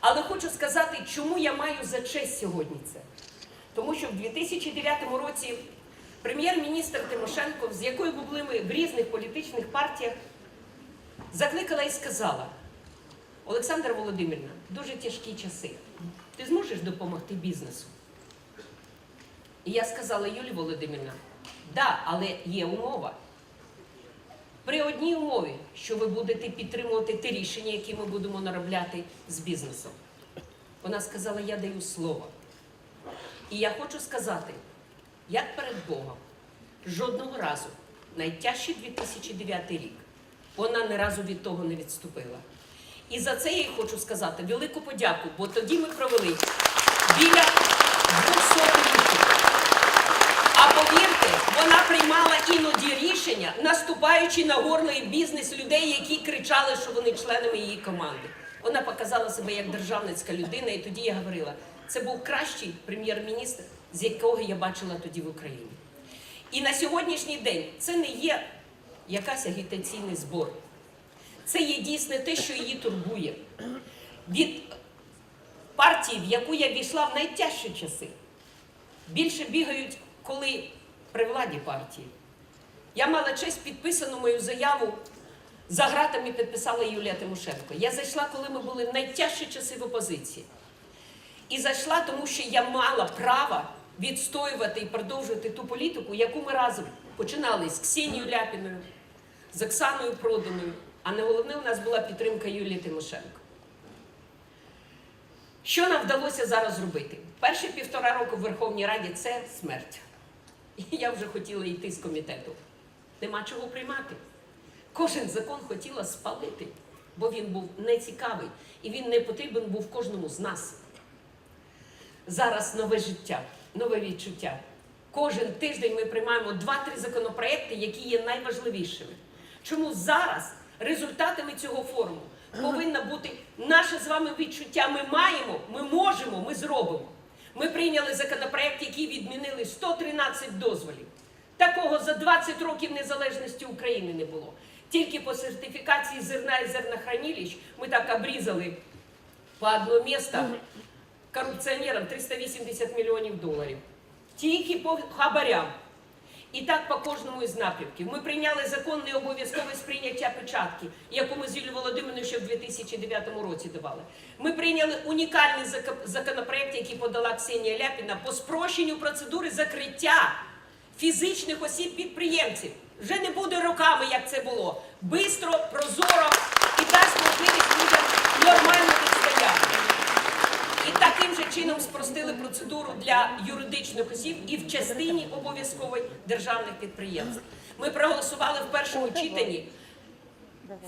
Але хочу сказати, чому я маю за честь сьогодні це. Тому що в 2009 році прем'єр-міністр Тимошенко, з якою були ми в різних політичних партіях, закликала і сказала: Олександра Володимирівна, дуже тяжкі часи. Ти зможеш допомогти бізнесу? І я сказала, Юлія Володимирівна, да, але є умова. При одній умові, що ви будете підтримувати ті рішення, які ми будемо наробляти з бізнесом. Вона сказала, я даю слово. І я хочу сказати, як перед Богом, жодного разу, найтяжчий 2009 рік, вона ні разу від того не відступила. І за це я їй хочу сказати велику подяку, бо тоді ми провели біля вона приймала іноді рішення, наступаючи на горло і бізнес людей, які кричали, що вони членами її команди. Вона показала себе як державницька людина, і тоді я говорила, це був кращий прем'єр-міністр, з якого я бачила тоді в Україні. І на сьогоднішній день це не є якась агітаційний збор. Це є дійсно те, що її турбує. Від партії, в яку я війшла в найтяжчі часи, більше бігають, коли при владі партії. Я мала честь підписану мою заяву. За гратами підписала Юлія Тимошенко. Я зайшла, коли ми були в найтяжчі часи в опозиції. І зайшла, тому що я мала право відстоювати і продовжувати ту політику, яку ми разом починали з Ксенією Ляпіною, з Оксаною Проданою. А не головне, у нас була підтримка Юлії Тимошенко. Що нам вдалося зараз зробити? Перші півтора року в Верховній Раді це смерть. І я вже хотіла йти з комітету. Нема чого приймати. Кожен закон хотіла спалити, бо він був нецікавий і він не потрібен був кожному з нас. Зараз нове життя, нове відчуття. Кожен тиждень ми приймаємо 2-3 законопроекти, які є найважливішими. Чому зараз результатами цього форуму повинна бути наше з вами відчуття? Ми маємо, ми можемо, ми зробимо. Ми прийняли законопроект, який відмінили 113 дозволів. Такого за 20 років незалежності України не було. Тільки по сертифікації зерна і зернохранилищ ми так обрізали по одно місто корупціонерам 380 мільйонів доларів. Тільки по хабарям. І так по кожному із напрямків. Ми прийняли закон не обов'язкове сприйняття печатки, яку ми з Юлією Володимирівною ще в 2009 році давали. Ми прийняли унікальний законопроект, який подала Ксенія Ляпіна по спрощенню процедури закриття фізичних осіб підприємців. Вже не буде роками, як це було. Бистро, прозоро таким же чином спростили процедуру для юридичних осіб і в частині обов'язкової державних підприємств. Ми проголосували в першому читанні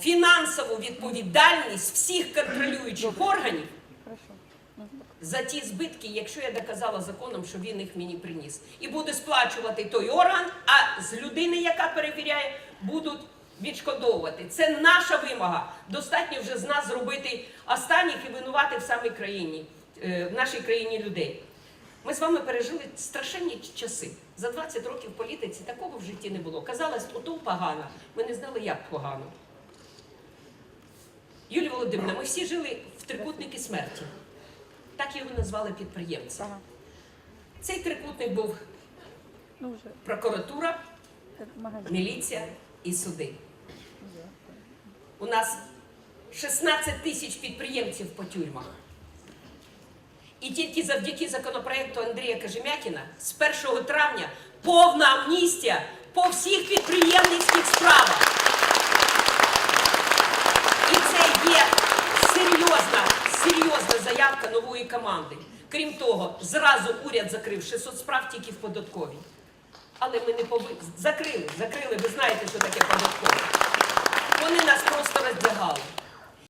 фінансову відповідальність всіх контролюючих органів за ті збитки, якщо я доказала законом, що він їх мені приніс. І буде сплачувати той орган, а з людини, яка перевіряє, будуть відшкодовувати. Це наша вимога. Достатньо вже з нас зробити останніх і винувати в самій країні, в нашій країні людей. Ми з вами пережили страшенні часи. За 20 років політиці такого в житті не було. Казалось, ото погано. Ми не знали, як погано. Юлія Володимирівна, ми всі жили в трикутнику смерті. Так його назвали підприємці. Цей трикутник був Ну прокуратура, міліція і суди. У нас 16 тисяч підприємців по тюрмах. І тільки завдяки законопроекту Андрія Кажемякіна з 1 травня повна амністія по всіх підприємницьких справах. І це є серйозна, серйозна заявка нової команди. Крім того, зразу уряд закрив 600 справ тільки в податковій. Але ми не повинні. Закрили, закрили, ви знаєте, що таке податкове. Вони нас просто роздягали.